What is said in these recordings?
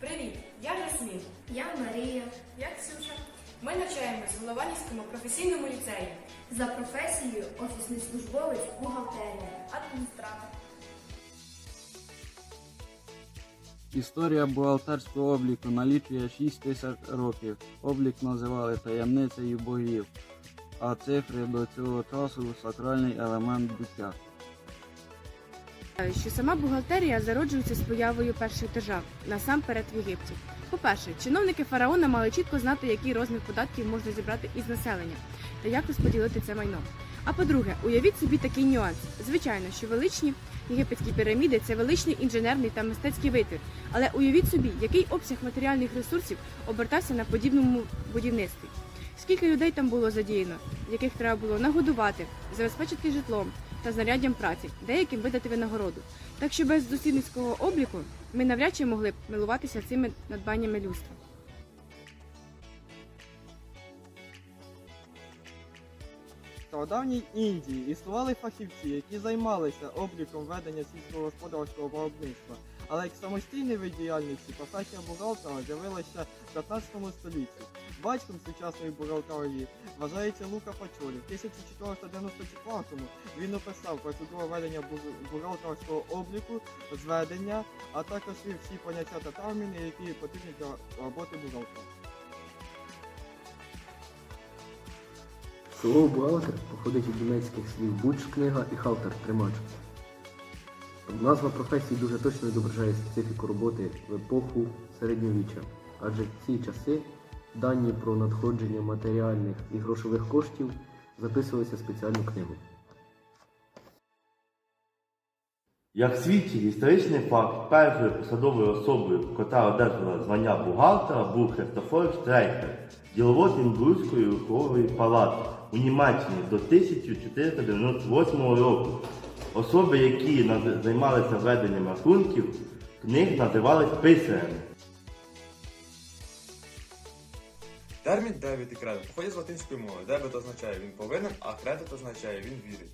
Привіт! Я Жасмін. Я Марія. Я Ксюша. Ми навчаємось в Голованівському професійному ліцеї. За професією офісний службовець бухгалтерія. Адміністратор. Історія бухгалтерського обліку налічує 6 тисяч років. Облік називали таємницею богів, а цифри до цього часу сакральний елемент буття. Що сама бухгалтерія зароджується з появою перших держав, насамперед в Єгипті. По-перше, чиновники фараона мали чітко знати, який розмір податків можна зібрати із населення та як розподілити це майно. А по-друге, уявіть собі такий нюанс. Звичайно, що величні єгипетські піраміди це величний інженерний та мистецький витвір. Але уявіть собі, який обсяг матеріальних ресурсів обертався на подібному будівництві. Скільки людей там було задіяно, яких треба було нагодувати, забезпечити житлом та заряддям праці, деяким видати винагороду. Так що без дослідницького обліку ми навряд чи могли б милуватися цими надбаннями людства. В стародавній Індії існували фахівці, які займалися обліком ведення сільськогосподарського виробництва. Але як самостійний вид діяльності професія бухгалтера з'явилася в 15 столітті. Батьком сучасної бухгалтерії вважається Лука Пачолі. В 1494-му він описав процедуру ведення бухгалтерського обліку, зведення, а також вів всі поняття та терміни, які потрібні для роботи бухгалтера. Слово бухгалтер походить від німецьких слів буч книга і халтер тримач. Назва професії дуже точно відображає специфіку роботи в епоху середньовіччя, адже в ці часи дані про надходження матеріальних і грошових коштів записувалися в спеціальну книгу. Як свідчить історичний факт, першою посадовою особою, котра одержала звання бухгалтера, був Христофор Штрейхер, діловод Інбрузької рухової палати у Німеччині до 1498 року. Особи, які займалися веденням рахунків, книг називались писарями. Термін дебіт і кредит походить з латинської мови. Дебет означає він повинен, а кредит означає він вірить.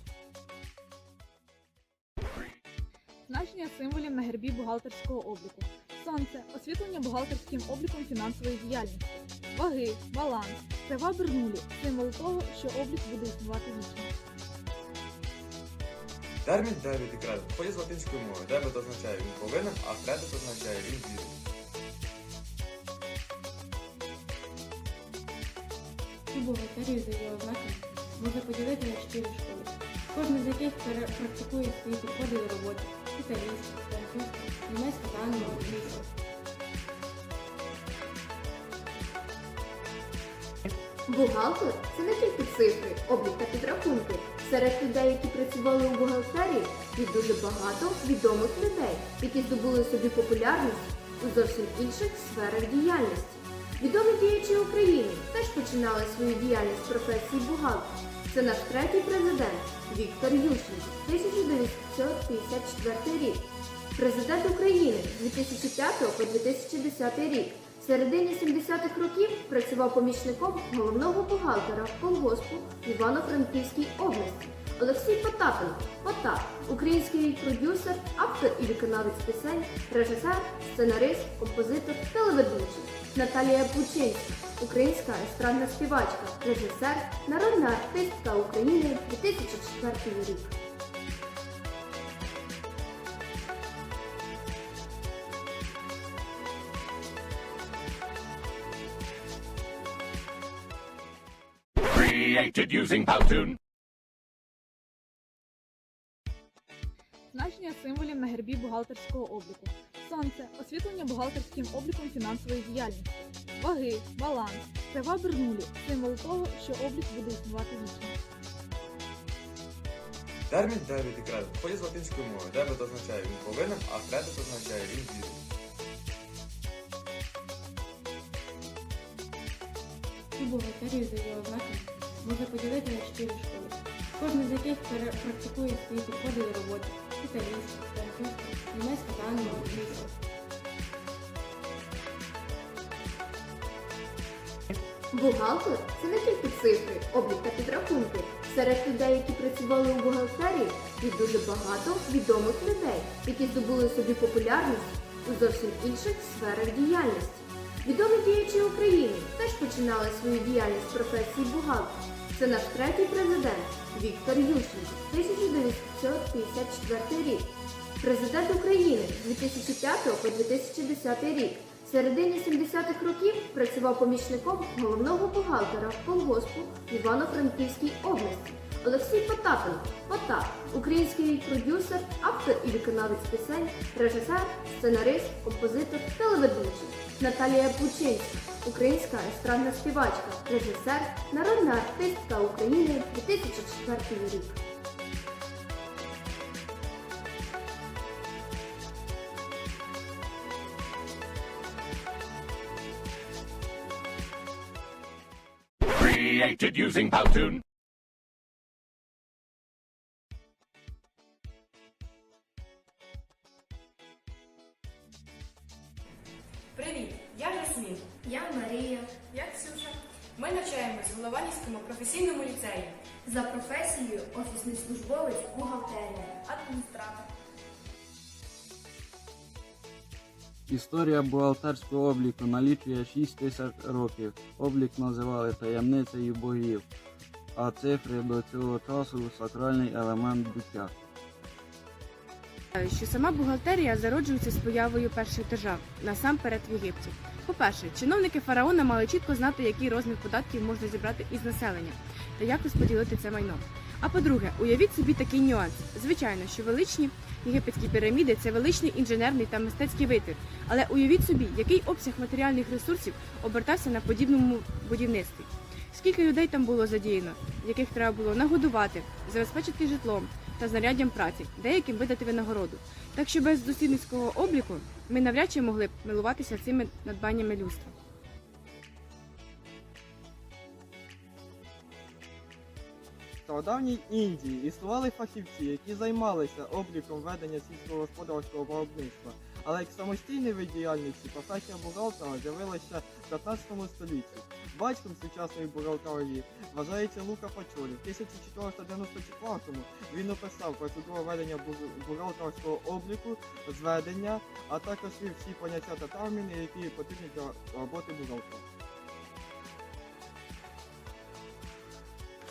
Значення символів на гербі бухгалтерського обліку. Сонце освітлення бухгалтерським обліком фінансової діяльності. Ваги, баланс, крива Бернулі символ того, що облік буде існувати вічно. Термін дебіт і кредит походить з латинської мови. Дебет означає він повинен, а кредит означає він вірить. Цю бухгалтерію за її ознаками можна поділити на чотири школи, кожна з яких практикує свої підходи до роботи італійська, французька, німецька та англійська. Бухгалтер це не тільки цифри, облік та підрахунки. Серед людей, які працювали у бухгалтерії, є дуже багато відомих людей, які здобули собі популярність у зовсім інших сферах діяльності. Відомі діячі України теж починали свою діяльність в професії бухгалтера. Це наш третій президент Віктор Ющенко, 1954 рік. Президент України з 2005 по 2010 рік. В середині 70-х років працював помічником головного бухгалтера колгоспу Івано-Франківській області. Олексій Потапенко, Потап, український продюсер, автор і виконавець пісень, режисер, сценарист, композитор, телеведучий. Наталія Бучинська, українська естрадна співачка, режисер, народна артистка України 2004 рік. Значення символів на гербі бухгалтерського обліку. Сонце освітлення бухгалтерським обліком фінансової діяльності. Ваги, баланс, крива Бернулі символ того, що облік буде існувати вічно. Термін дебіт і кредит походить з латинської мови. Дебет означає він повинен, а кредит означає він вірить. Цю бухгалтерію за її ознаками можна поділити на чотири школи, кожна з яких пере- практикує свої підходи до роботи італійська, французька, німецька та англійська. Бухгалтер це не тільки цифри, облік та підрахунки. Серед людей, які працювали у бухгалтерії, є дуже багато відомих людей, які здобули собі популярність у зовсім інших сферах діяльності. Відомі діячі України теж починали свою діяльність з професії бухгалтера. Це наш третій президент Віктор Ющенко, 1954 рік. Президент України з 2005 по 2010 рік. В середині 70-х років працював помічником головного бухгалтера колгоспу Івано-Франківській області. Олексій Потапенко, Потап, український продюсер, автор і виконавець пісень, режисер, сценарист, композитор, телеведучий. Наталія Бучинська, українська естрадна співачка, режисер, народна артистка України 2004 рік. Created using Powtoon. Я Марія. Я Ксюша. Ми навчаємось в Голованівському професійному ліцеї. За професією офісний службовець бухгалтерія. Адміністратор. Історія бухгалтерського обліку налічує 6 тисяч років. Облік називали таємницею богів, а цифри до цього часу сакральний елемент буття. Що сама бухгалтерія зароджується з появою перших держав, насамперед в Єгипті. По-перше, чиновники фараона мали чітко знати, який розмір податків можна зібрати із населення та як розподілити це майно. А по-друге, уявіть собі такий нюанс. Звичайно, що величні єгипетські піраміди це величний інженерний та мистецький витвір. Але уявіть собі, який обсяг матеріальних ресурсів обертався на подібному будівництві. Скільки людей там було задіяно, яких треба було нагодувати, забезпечити житлом та знаряддям праці, деяким видати винагороду. Так що без дослідницького обліку ми навряд чи могли б милуватися цими надбаннями людства. у стародавній Індії існували фахівці, які займалися обліком ведення сільськогосподарського виробництва. Але як самостійний вид діяльності професія бухгалтера з'явилася в 15 столітті. Батьком сучасної бухгалтерії вважається Лука Пачолі. В 1494-му він описав процедуру ведення бу- бухгалтерського обліку, зведення, а також вів всі поняття та терміни, які потрібні для роботи бухгалтера.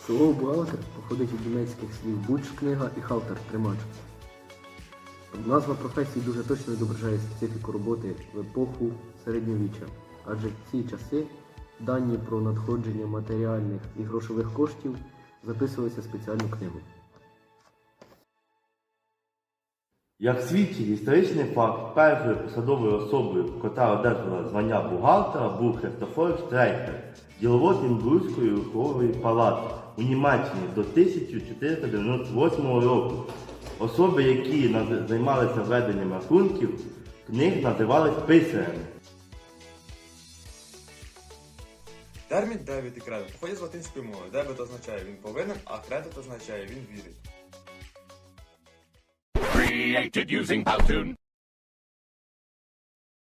Слово бухгалтер походить від німецьких слів буч книга і халтер тримач. Назва професії дуже точно відображає специфіку роботи в епоху середньовіччя, адже в ці часи дані про надходження матеріальних і грошових коштів записувалися в спеціальну книгу. Як свідчить історичний факт, першою посадовою особою, котра одержала звання бухгалтера, був Христофор Штрейхер, діловод Інбрузької рухової палати у Німеччині до 1498 року. Особи, які займалися веденням рахунків, книг називались писарями. Термін дебіт і кредит походить з латинської мови. Дебіт означає він повинен, а кредит означає він вірить. Created using Powtoon.